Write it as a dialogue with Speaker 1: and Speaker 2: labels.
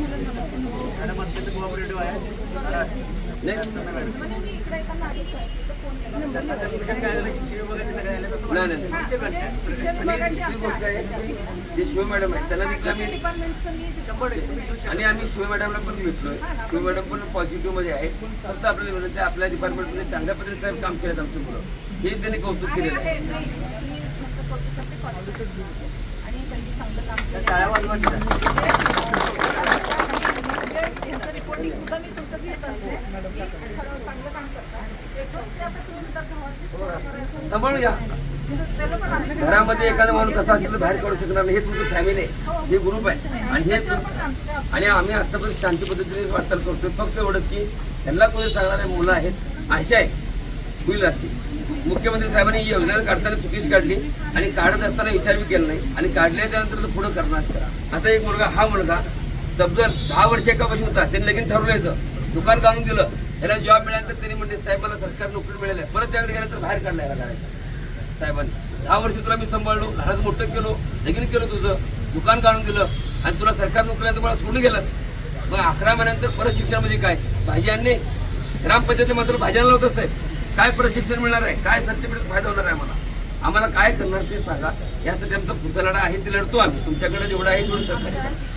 Speaker 1: Madam अत्यंत cooperative आहे
Speaker 2: नाही
Speaker 1: ते
Speaker 2: आणि गोष्ट आहे जे शिव मॅडम आहेत त्यांना देखील आम्ही आणि आम्ही शिव मॅडमला पण भेटलोय शिव मॅडम पण पॉझिटिव्हमध्ये आहे फक्त आपल्याला म्हणत आहे, आपल्या डिपार्टमेंटमध्ये चांगल्या पद्धतीने साहेब काम केलं. आमचं मुलं हे त्यांनी कौतुक केलेलं आहे
Speaker 3: पण आम्ही
Speaker 2: घरामध्ये एखादा माणूस कसा असेल तर बाहेर काढू शकणार नाही. हे तुमचं फॅमिली आहे. हे ग्रुप आहे. आणि हे आणि आम्ही आतापर्यंत शांती पद्धतीने वाटचाल करतोय. फक्त एवढंच की त्यांना कोणी सांगणारे मुलं आहेत आशा आहे. होईल अशी. मुख्यमंत्री साहेबांनी ही योजना काढताना चुकीची काढली आणि काढत असताना विचार बी केला नाही. आणि काढल्याच्या नंतर तो पुढं करणार करा. आता एक मुलगा हा मुलगा तब्दल दहा वर्ष एकापासून होता. त्यांनी लगीन ठरवल्याचं दुकान काढून दिलं त्याला जॉब मिळाल्यानंतर त्यांनी म्हणले साहेबांना सरकार नोकरी मिळाली आहे. परत त्याकडे गेल्यानंतर बाहेर काढला याला घराच्या साहेबांनी दहा वर्ष तुला मी सांभाळलो घरात मोठं केलो लगीन केलं तुझं दुकान काढून दिलं आणि तुला सरकार नोकरीनंतर मला सोडून गेलास. मग अकरा महिन्यानंतर परत शिक्षण म्हणजे काय? भाजी आणणे? ग्रामपंचायती मात्र भाज्यांना आणलं होतं साहेब. काय प्रशिक्षण मिळणार आहे? काय सर्टिफिकेट फायदा होणार आहे आम्हाला? आम्हाला काय करणार ते सांगा. यासाठी आमचा पुढचा लढा आहे ते लढतो आम्ही. तुमच्याकडे जेवढा आहे तेवढं सहकार्य